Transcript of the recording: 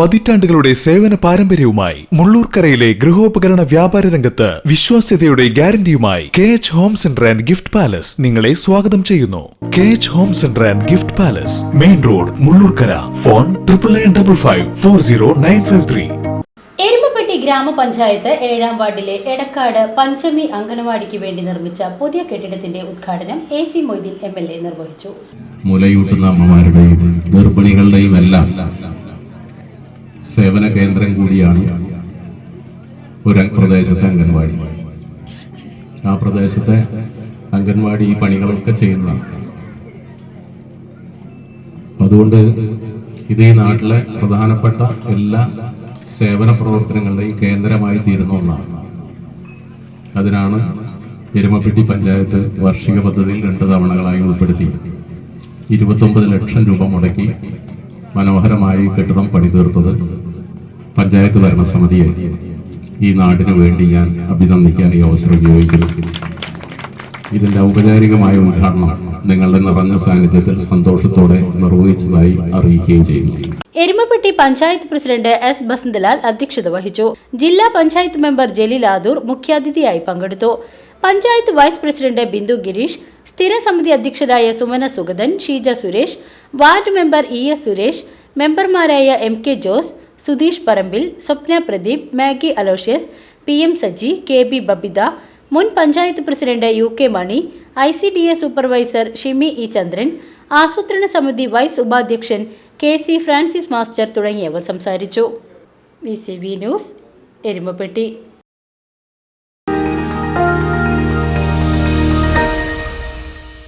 പതിറ്റാണ്ടുകളുടെ സേവന പാരമ്പര്യവുമായി മുള്ളൂർക്കരയിലെ ഗൃഹോപകരണ വ്യാപാര രംഗത്ത് വിശ്വാസ്യതയുടെ ഗ്യാരണ്ടിയുമായി K H home centre and gift palace നിങ്ങളെ സ്വാഗതം ചെയ്യുന്നു. K H home centre and gift palace main road Mullurkara. Phone triple nine double five four zero nine five three. Erumapetty ഗ്രാമപഞ്ചായത്ത് ഏഴാം വാർഡിലെ എടക്കാട് പഞ്ചമി അംഗനവാടിക്ക് വേണ്ടി നിർമ്മിച്ച പുതിയ കെട്ടിടത്തിന്റെ ഉദ്ഘാടനം A C Moideen M L A നിർവഹിച്ചു. മുലയൂട്ടുന്ന അമ്മമാരുടെയും ഗർഭിണികളുടെയും എല്ലാം സേവന കേന്ദ്രം കൂടിയാണ് ഒരു പ്രദേശത്തെ അംഗൻവാടി. ആ പ്രദേശത്തെ അംഗൻവാടി ഈ പണികളൊക്കെ ചെയ്യുന്നതാണ്. അതുകൊണ്ട് ഇത് ഈ നാട്ടിലെ പ്രധാനപ്പെട്ട എല്ലാ സേവന പ്രവർത്തനങ്ങളുടെയും കേന്ദ്രമായി തീരുന്ന ഒന്നാണ്. അതിനാണ് എരുമപ്പെട്ടി പഞ്ചായത്ത് വാർഷിക പദ്ധതിയിൽ രണ്ട് തവണകളായി ഉൾപ്പെടുത്തി ഇരുപത്തൊമ്പത് ലക്ഷം രൂപ മുടക്കി മനോഹരമായി കെട്ടിടം പണിതീർത്തത് പഞ്ചായത്ത് ഭരണസമിതിയെ ഈ നാടിനു വേണ്ടി ഞാൻ അഭിനന്ദിക്കാൻ ഈ അവസരം ഉപയോഗിക്കുന്നു. ഇതിന്റെ ഔപചാരികമായ ഉദ്ഘാടനം നിങ്ങളുടെ നിറഞ്ഞ സാന്നിധ്യത്തിൽ സന്തോഷത്തോടെ നിർവഹിച്ചതായി അറിയിക്കുകയും ചെയ്യുന്നു. എരുമപ്പെട്ടി പഞ്ചായത്ത് പ്രസിഡന്റ് എസ് ബസന്തലാൽ അധ്യക്ഷത വഹിച്ചു. ജില്ലാ പഞ്ചായത്ത് മെമ്പർ ജലീൽ ആദൂർ മുഖ്യാതിഥിയായി പങ്കെടുത്തു. പഞ്ചായത്ത് വൈസ് പ്രസിഡന്റ് ബിന്ദു ഗിരീഷ് സ്ഥിരം സമിതി അധ്യക്ഷരായ Sumana Sugathan Sheeja Suresh ward member E S Suresh മെമ്പർമാരായ M K Jose Sudheesh Parambil Swapna Pradeep Maggie Aloysius P M Saji K B Babitha മുൻ panchayat president U K Mani I C D A supervisor Shimi E Chandran ആസൂത്രണ സമിതി vice ഉപാധ്യക്ഷൻ K C Francis master തുടങ്ങിയവർ സംസാരിച്ചു. V C B news Erumapetty.